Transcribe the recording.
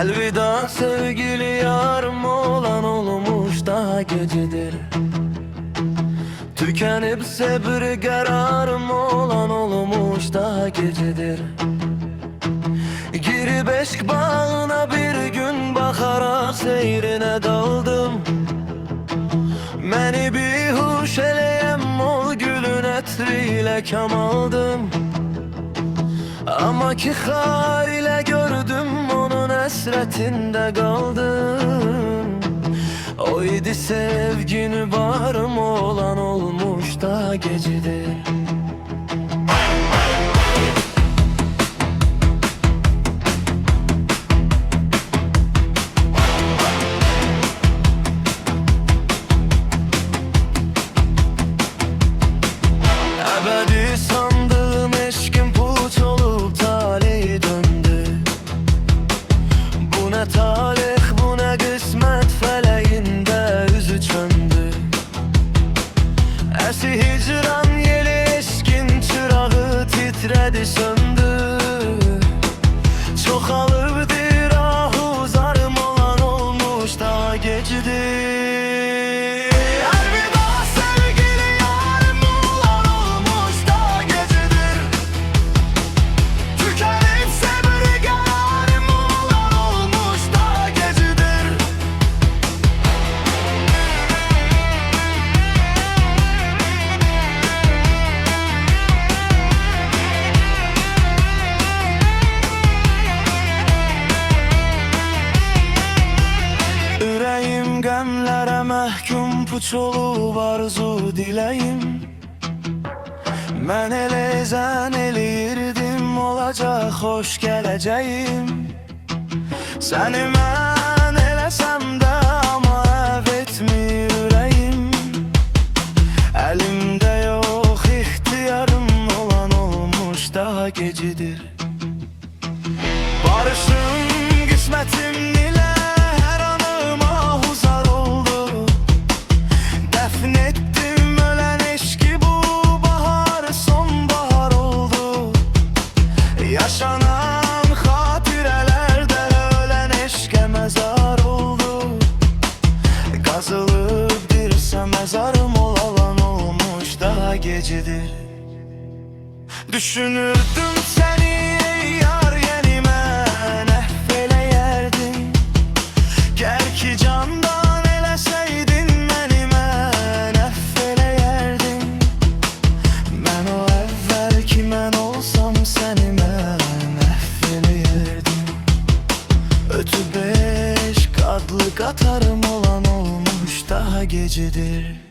Elveda sevgili yarım olan olmuş daha gecedir. Tükenip sebri gerarım olan olmuş daha gecedir. Girip eşk bağına bir gün bakarak seyrine dağ gülün ətriyle kam Ama ki xar ile gördüm onun əsrətində qaldım O idi sevgini varım olan olmuş da gecedir Esi hicran yeli eşkin çırağı titredi söndü puç olub arzu diləyim Mən elə zən eləyirdim olacaq xoş gələcəyim Səni mən eləsəm də amma əv etmir ürəyim Əlimdə yox ixtiyarım olan olmuş daha gecidir. Barışım qismətim ilə Yaşanan xatirələrdə ölən eşqə məzar oldu. Qazılıb dirsə məzarım olalan olmuş daha gecidir Düşünürdüm seni Qatarım olan olmuş daha gecidir